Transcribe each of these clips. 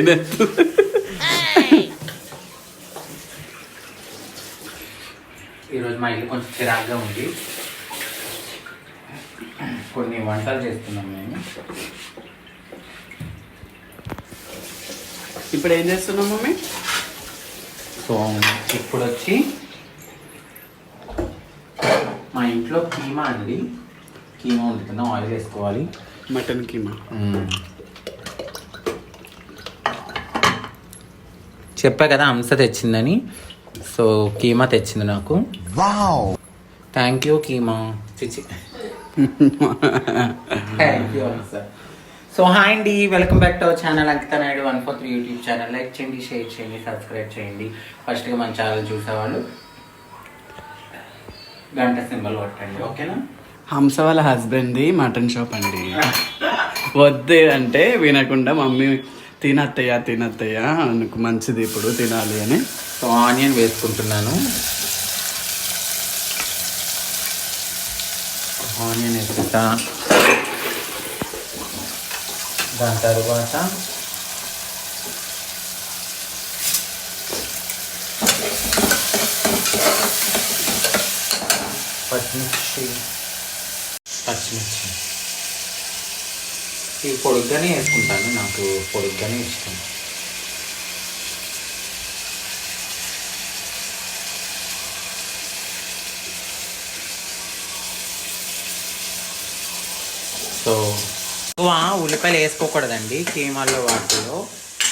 తినేస్తు ఈరోజు మా ఇల్లు కొంచెం చిరాగ్గా ఉంది. కొన్ని వంటలు చేస్తున్నాం మేము. ఇప్పుడు ఏం చేస్తున్నావు మమ్మీ? సో ఇప్పుడు వచ్చి మా ఇంట్లో కీమా అండి. కీమా వండుతున్నాం ఆయిల్ వేసుకోవాలి. మటన్ కీమా. చెప్పా కదా హంస తెచ్చిందని. సో కీమా తెచ్చింది నాకు. Thank you keema. చిచి thank you Hamsa so hi అండి. Welcome back to our channel Ankita Naidu one four three YouTube channel like చేయండి షేర్ చేయండి సబ్స్క్రైబ్ చేయండి. ఫస్ట్గా మన ఛానల్ చూసేవాళ్ళు. గంట సింబల్ కొట్టండి ఓకేనా? హంస వాళ్ళ హస్బెండ్ది మటన్ షాప్ అండి. వద్దు అంటే వినకుండా మమ్మీ తినత్తయ్యా తినత్తయ్యా అనుకు మంచిది ఇప్పుడు తినాలి అని. సో ఆనియన్ వేసుకుంటున్నాను. ఆనియన్ వేసుకుంటా. దాని తర్వాత పచ్చిమిర్చి. పచ్చిమిర్చి. ఇవి పొడుగ్గానే వేసుకుంటాను. నాకు పొడుగ్గానే ఇష్టం. సో ఎక్కువ ఉల్లిపాయలు వేసుకోకూడదండి కీమాల్లో వాటిలో.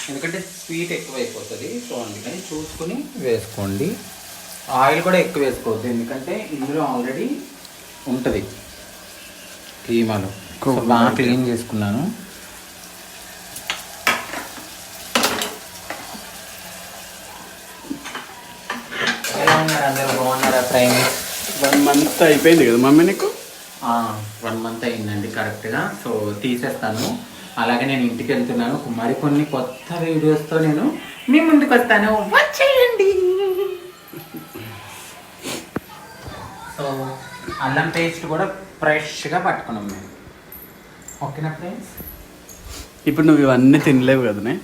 ఎందుకంటే స్వీట్ ఎక్కువ అయిపోతుంది సో అందుకని చూసుకుని వేసుకోండి. ఆయిల్ కూడా ఎక్కువ వేసుకోవద్దు. ఎందుకంటే ఇందులో ఆల్రెడీ ఉంటుంది కీమాలో. బాగా క్లీన్ చేసుకున్నాను. ఎలా ఉన్నారు అందరూ? బాగున్నారా వన్ మంత్ అయిపోయింది కదా మమ్మీ నీకు? వన్ మంత్ అయిందండి కరెక్ట్గా సో తీసేస్తాను. అలాగే నేను ఇంటికి వెళ్తున్నాను. మరికొన్ని కొత్త వీడియోస్తో నేను మీ ముందుకు వస్తాను. వచ్చేయండి. సో అల్లం పేస్ట్ కూడా ఫ్రెష్గా పట్టుకున్నాం మేము. ఓకేనా ఫ్రెండ్స్ ఇప్పుడు నువ్వు ఇవన్నీ తినలేవు కదనే?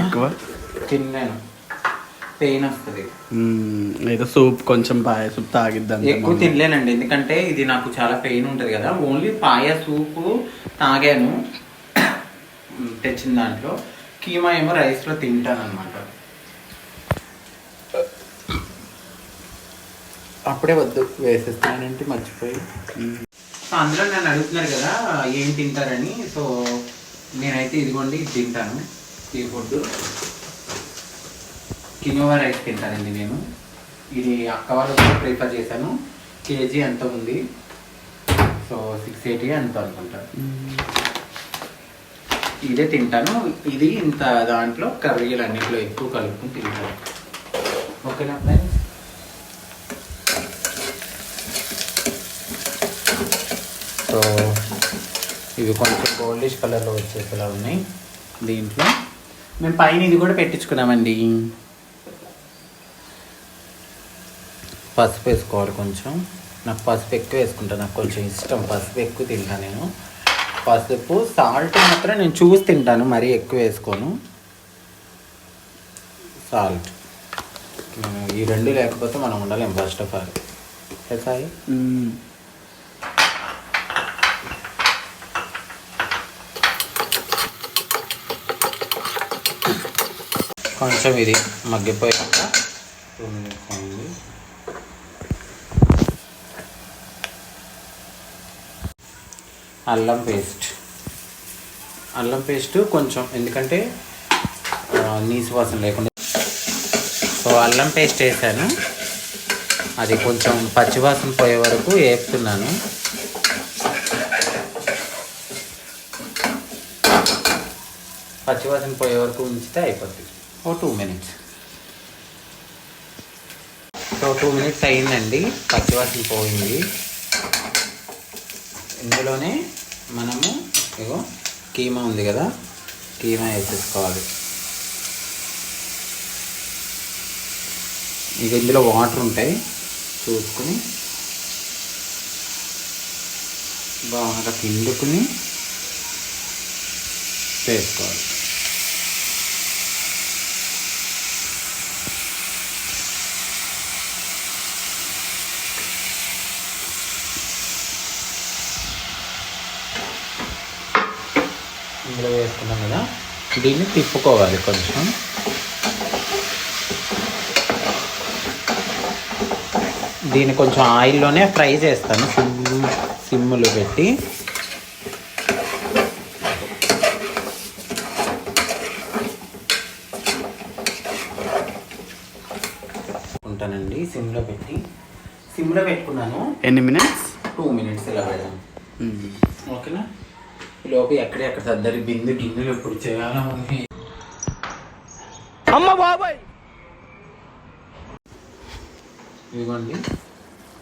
ఎక్కువ? తిన్నాను. పెయిన్ వస్తుంది. ఏదో సూప్ కొంచెం పాయ సూప్ తాగిద్దాం ఎక్కువ తినలేనండి. ఎందుకంటే ఇది నాకు చాలా పెయిన్ ఉంటుంది కదా. ఓన్లీ పాయ సూపు తాగాను. తెచ్చిన దాంట్లో. కీమా ఏమో రైస్లో తింటాను అనమాట అప్పుడే వద్దు. వేసేస్తానంటే మర్చిపోయి. సో అందులో నన్ను అడుగుతున్నారు కదా ఏం తింటారని. సో నేనైతే ఇదిగోండి ఇది తింటాను సీ ఫుడ్. కినోవా రైస్ తింటానండి నేను. ఇది అక్క వాళ్ళకి కూడా ప్రిఫర్ చేశాను. కేజీ ఎంత ఉంది? సో సిక్స్ ఎయిటీ ఎంత అనుకుంటా. ఇదే తింటాను. ఇది ఇంత దాంట్లో కర్రీలు అన్నింటిలో ఎక్కువ కలుపుకుని తింటాను. ఓకేనా ఫ్రెండ్స్ సో ఇవి కొంచెం గోల్డిష్ కలర్లో వచ్చేసేలా ఉన్నాయి. దీంట్లో మేము పైన ఇది కూడా పెట్టించుకున్నామండి. పసుపు వేసుకోవాలి కొంచెం. నాకు పసుపు ఎక్కువ వేసుకుంటాను నాకు కొంచెం ఇష్టం. పసుపు ఎక్కువ తింటాను నేను. పసుపు సాల్ట్ మాత్రం నేను చూసి తింటాను. మరీ ఎక్కువ వేసుకోను. సాల్ట్ ఈ రెండు లేకపోతే మనం ఉండాలి ఫస్ట్ ఆఫ్ ఆల్ సాయి కొంచెం ఇది మగ్గిపోయాక అల్లం పేస్ట్. అల్లం పేస్ట్ కొంచెం ఎందుకంటే నీసు వాసన లేకుండా. సో అల్లం పేస్ట్ వేసాను. అది కొంచెం పచ్చివాసన పోయే వరకు వేపుతున్నాను. పచ్చివాసన పోయే వరకు ఉంచితే అయిపోద్ది. ఓ two minutes. So two minutes అయిందండి. పచ్చివాసన పోయింది. ఇందులోనే మనము ఇగో కీమా ఉంది కదా కీమా వేసేసుకోవాలి. ఇక ఇందులో వాటర్ ఉంటాయి. చూసుకుని బాగా పిండుకుని వేసుకోవాలి. వేసుకున్నాం కదా. దీన్ని తిప్పుకోవాలి కొంచెం. దీన్ని కొంచెం ఆయిల్లోనే ఫ్రై చేస్తాను. సిమ్ సిమ్ములు పెట్టి. ఉంటానండి సిమ్లో పెట్టి. సిమ్లో పెట్టుకున్నాను. ఎన్ని మినిట్స్? టూ మినిట్స్ ఇలా పెడదాం. ఓకేనా? లోపు ఎక్కడెక్కడ సర్దారి బిందు గిన్నెలు ఎప్పుడు చేయాలా అమ్మ బాబాయ్! ఇదిగోండి.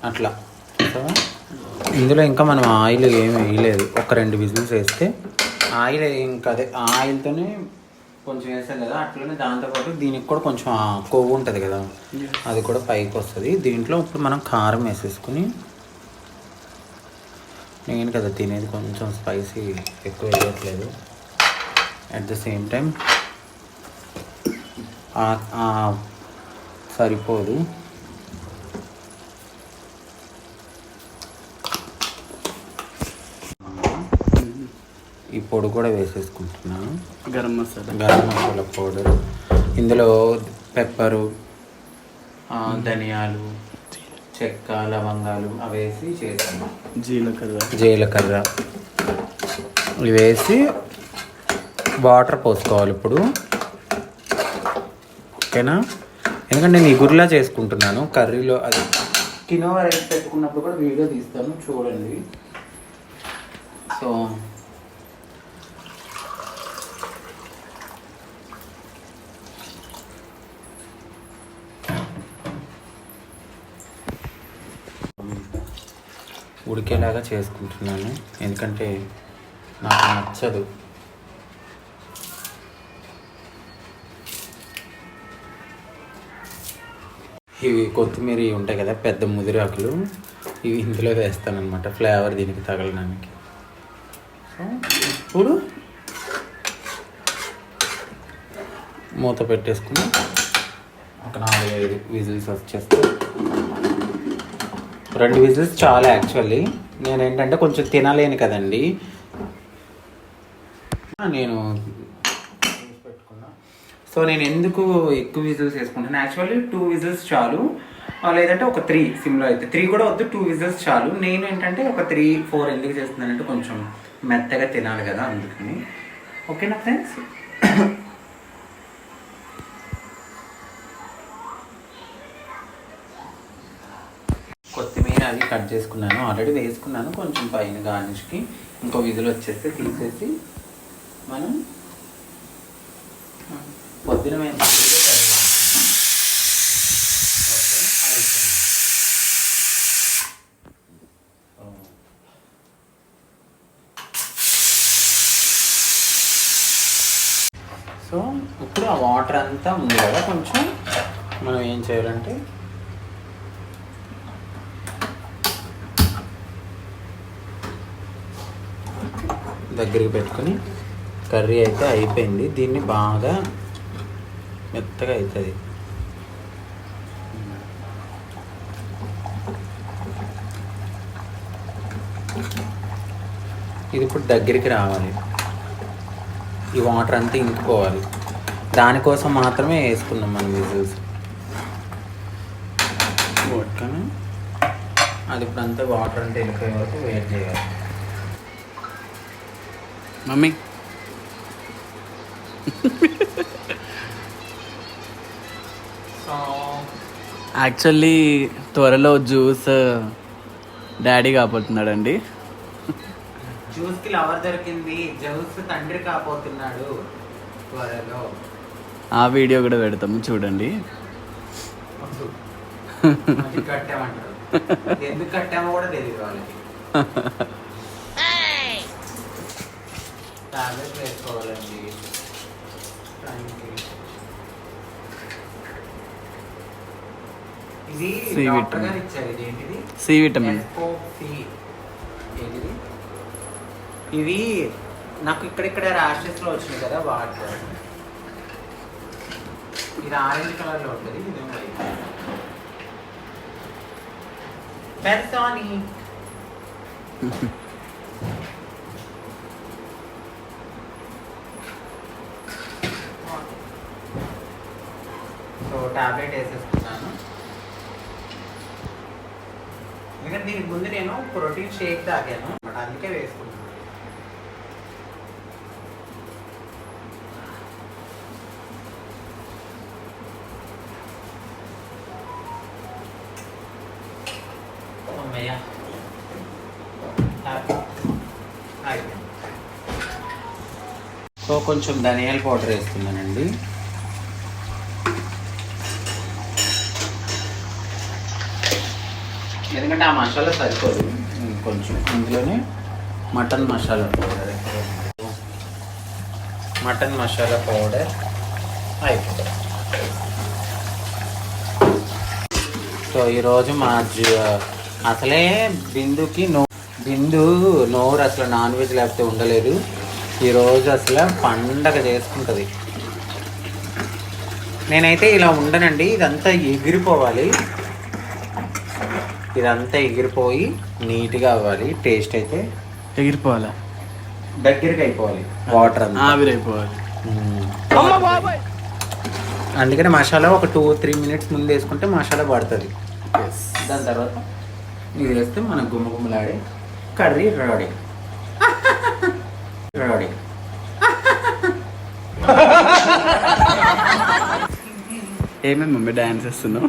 అట్లా? ఇందులో ఇంకా మనం ఆయిల్ ఏమి వేయలేదు. ఒక రెండు బిజినెస్ వేస్తే ఆయిల్ ఇంకా అదే ఆయిల్తోనే కొంచెం వేసాం కదా అట్లనే దాంతోపాటు దీనికి కూడా కొంచెం కొవ్వు ఉంటుంది కదా అది కూడా పైకి వస్తుంది. దీంట్లో ఇప్పుడు మనం కారం వేసేసుకుని నేను కదా తినేది కొంచెం స్పైసీ ఎక్కువ వేయట్లేదు. అట్ ద సేమ్ టైం సరిపోదు. ఈ పొడి కూడా వేసేసుకుంటున్నాను గరం మసాలా. గరం మసాలా పౌడర్. ఇందులో పెప్పరు ధనియాలు చెక్క లవంగాలు అవి వేసి చేసాను జీలకర్ర. జీలకర్ర. ఇవి వేసి వాటర్ పోసుకోవాలి ఇప్పుడు. ఓకేనా? ఎందుకంటే నేను ఇగురులా చేసుకుంటున్నాను కర్రీలో అది. కినోవా రైస్ పెట్టుకున్నప్పుడు కూడా వీడియో తీస్తాను చూడండి. సో ఉడికేలాగా చేసుకుంటున్నాను. ఎందుకంటే నాకు నచ్చదు. ఇవి కొత్తిమీర ఉంటాయి కదా పెద్ద ముదిరాకులు. ఇవి ఇందులో వేస్తాను అనమాట ఫ్లేవర్ దీనికి తగలడానికి. సో ఇప్పుడు మూత పెట్టేసుకుని ఒక నాలుగు ఐదు విజిల్స్ వచ్చేస్తే రెండు విజిల్స్ చాలా యాక్చువల్లీ. నేను ఏంటంటే కొంచెం తినలేను కదండి. నేను సో నేను ఎందుకు ఎక్కువ విజిల్స్ వేసుకుంటాను యాక్చువల్లీ టూ విజిల్స్ చాలు. లేదంటే ఒక త్రీ సిమ్లో అయితే. త్రీ కూడా వద్దు టూ విజిల్స్ చాలు. నేను ఏంటంటే ఒక త్రీ ఫోర్ ఎందుకు చేస్తున్నానంటే కొంచెం మెత్తగా తినాలి కదా అందుకని. ఓకేనా ఫ్రెండ్స్ కట్ చేసుకున్నాను. ఆల్రెడీ వేసుకున్నాను. కొంచెం పైన గార్నిష్కి ఇంకో విధులు వచ్చేస్తే తీసేసి మనం పొద్దున మేము సో ఇప్పుడు ఆ వాటర్ అంతా ఉంది కదా కొంచెం. మనం ఏం చేయాలంటే దగ్గరికి పెట్టుకొని కర్రీ అయితే అయిపోయింది. దీన్ని బాగా మెత్తగా అవుతుంది ఇది ఇప్పుడు దగ్గరికి రావాలి. ఈ వాటర్ అంతా ఇంకిపోవాలి. దానికోసం మాత్రమే వేసుకున్నాం మనం విజిల్స్. పట్టుకొని అది ఇప్పుడు అంతా వాటర్ అంతా వెళ్ళిపోయే వరకు వెయిట్ చేయాలి. మమ్మీ. యాక్చువల్లీ త్వరలో జ్యూస్ డాడీ కాబోతున్నాడండి జ్యూస్కి లవర్ దొరికింది. జ్యూస్ తండ్రి కాబోతున్నాడు త్వరలో. ఆ వీడియో కూడా పెడతాము చూడండి. కట్టామంటారు. ఎందుకు కట్టామో కూడా తెలియదు వాళ్ళకి. టాబ్లెట్ వేసుకోవాలండి. టైంకి. ఇది సి డాక్టర్ విటమిన్. గారు ఇచ్చారు ఇది ఏంటిది సి విటమిన్. ఏంటిది? ఇవి నాకు ఇక్కడిక్కడ ర్యాషెస్లో వచ్చినాయి కదా వాటర్. ఇది ఆరెంజ్ కలర్లో ఉంటుంది ఇది వైట్. పెర్సాని టాబ్లెట్ వేసేసుకున్నాను. ఎందుకంటే దీనికి ముందు నేను ప్రోటీన్ షేక్ తాగాను. బట్ అందుకే వేసుకున్నాను. సో కొంచెం ధనియాల పౌడర్ వేస్తున్నానండి ఎందుకంటే ఆ మసాలా సరిపోదు. కొంచెం. అందులోనే mutton masala powder. Mutton masala powder అయిపోతుంది. సో ఈరోజు మా అసలే బిందుకి నో బిందు నోరు అసలు నాన్ వెజ్ లేకపోతే ఉండలేదు. ఈరోజు అసలు పండగ చేసుకుంటుంది. నేనైతే ఇలా ఉండనండి ఇదంతా ఎగిరిపోవాలి. ఇదంతా ఎగిరిపోయి నీట్గా అవ్వాలి. టేస్ట్ అయితే ఎగిరిపోవాలా? దగ్గరికి అయిపోవాలి వాటర్ అంతా. ఆవిరైపోవాలి. అందుకని మసాలా ఒక టూ త్రీ మినిట్స్ ముందు వేసుకుంటే మసాలా పడుతుంది. దాని తర్వాత ఇది వేస్తే మన గుమ్మ గుమ్మలాడే కర్రీ రెడీ. రెడీ. ఏమేమి మమ్మీ డాన్స్ చేస్తున్నావు?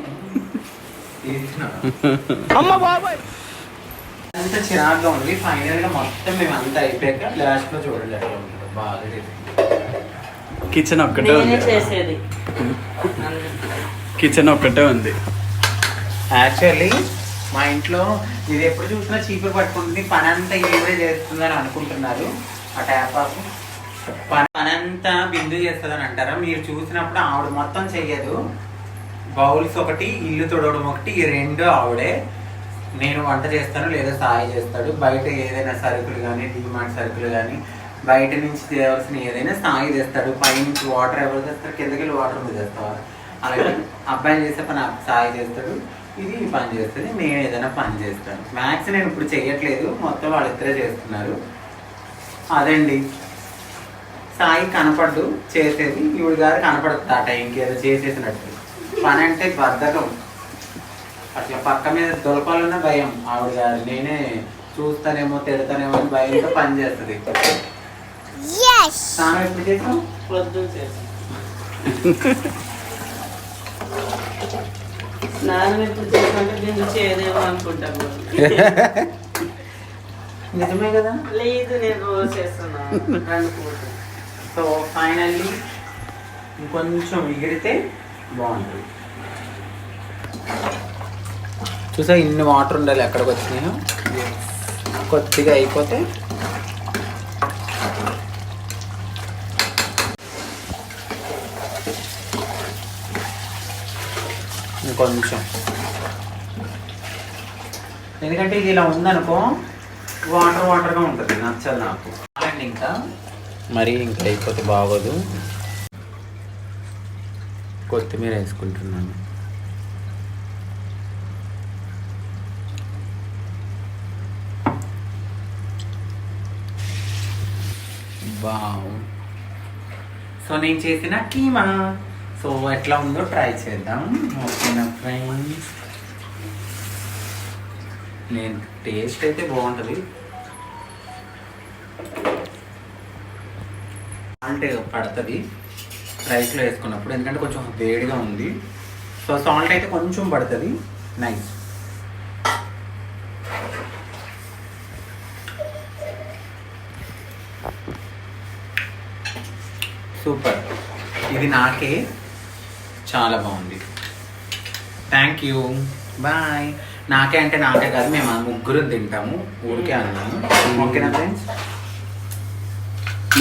అంత చిరాగ్గా ఉంది. ఫైనల్గా మొత్తం మేము అంతా అయిపోయాక లాస్ట్లో బాగా చేసింది. కిచెన్ ఒక్కటే నేనే ఉంది చేసేది. కిచెన్ ఒక్కటే ఉంది. యాక్చువల్లీ మా ఇంట్లో ఇది ఎప్పుడు చూసినా చీపురు పట్టుకుంటుంది. పని అంతా ఈవిడే చేస్తుందని అనుకుంటున్నారు. ఆ ట్యాప్ ఆఫ్ పని పని అంతా బిందు చేస్తుందని అంటారా? మీరు చూసినప్పుడు ఆవిడ మొత్తం చెయ్యదు. బౌల్స్ ఒకటి ఇల్లు తుడవడం ఒకటి ఈ రెండు ఆవిడే. నేను వంట చేస్తాను లేదా సాయి చేస్తాడు. బయట ఏదైనా సరుకులు కానీ డిమాండ్ సరుకులు కానీ బయట నుంచి తేవాల్సిన ఏదైనా సాయి చేస్తాడు పైనుంచి వాటర్ ఎవరు చేస్తారు కిందకి వెళ్ళి వాటర్ మీద తెస్తావా? అలాగే అబ్బాయి చేసే పని అబ్బ- సాయి చేస్తాడు. ఇది పని చేస్తుంది. నేను ఏదైనా పని చేస్తాను. మ్యాథ్స్ నేను ఇప్పుడు చేయట్లేదు మొత్తం వాళ్ళిద్దరే చేస్తున్నారు. అదండి. సాయి కనపడదు. చేసేది. ఈవిడ గారు కనపడుతుంది ఆ టైంకి. ఏదో చేసేసినట్టు. పని అంటే బద్ధకం. అట్లా పక్క మీద దొరకాలన్న భయం ఆవిడ గారు. నేనే చూస్తానేమో తిడతానేమో అని భయంతో పని చేస్తుంది. స్నానం ఎప్పుడు చేసాం పొద్దున చేసి. స్నానం ఎప్పుడు చేసినట్టు బిందు చేయదేమో అనుకుంటాను నిజమే కదా? లేదు నేను చేస్తున్నాను సో ఫైనల్లీ ఇంకొంచెం ఎగిరితే బాగుంటుంది. చూసా ఇన్ని వాటర్ ఉండాలి ఎక్కడికి వచ్చినాయో? కొద్దిగా అయిపోతే ఇంకొంచెం. ఎందుకంటే ఇది ఇలా ఉందనుకో వాటర్ వాటర్గా ఉంటుంది నచ్చదు నాకు. అండ్ ఇంకా? మరీ ఇంకా అయిపోతే బాగోదు. కొత్తిమీర వేసుకుంటున్నాను. వావ్. సో నేను చేసిన కీమా. సో ఎట్లా ఉందో ట్రై చేద్దాం. ఓకేనా ఫ్రెండ్స్? నేను టేస్ట్ అయితే బాగుంటుంది. అంటే పడుతుంది. రైస్లో వేసుకున్నప్పుడు ఎందుకంటే కొంచెం వేడిగా ఉంది. సో సాల్ట్ అయితే కొంచెం పడుతుంది. నైస్ సూపర్ ఇది నాకే చాలా బాగుంది. థ్యాంక్ యూ బాయ్ నాకే అంటే నాకే కాదు మేము ముగ్గురు తింటాము. ఊరికే అన్నాము. ఓకేనా ఫ్రెండ్స్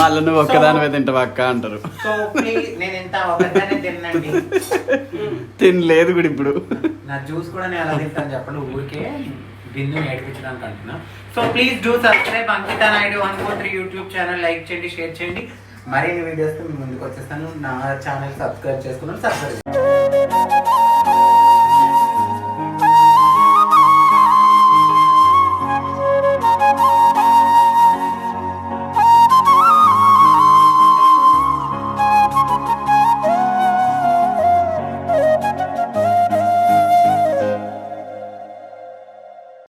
మళ్ళీ నువ్వు ఒక్కదానివే తింటావు అక్క అంటారు. సో నేను తినండి తినలేదు కూడా ఇప్పుడు. నా జ్యూస్ కూడా నేను తింటాను చెప్పండి ఊరికే బిందు నేర్పించడానికి అంటున్నా. So please do subscribe Ankita Naidu one four three YouTube channel. Like చేయండి షేర్ చేయండి. మరిన్ని వీడియోస్తో మీ ముందుకు వచ్చేస్తాను. నా ఛానల్ సబ్స్క్రైబ్ చేసుకున్నాను సబ్స్క్రైబ్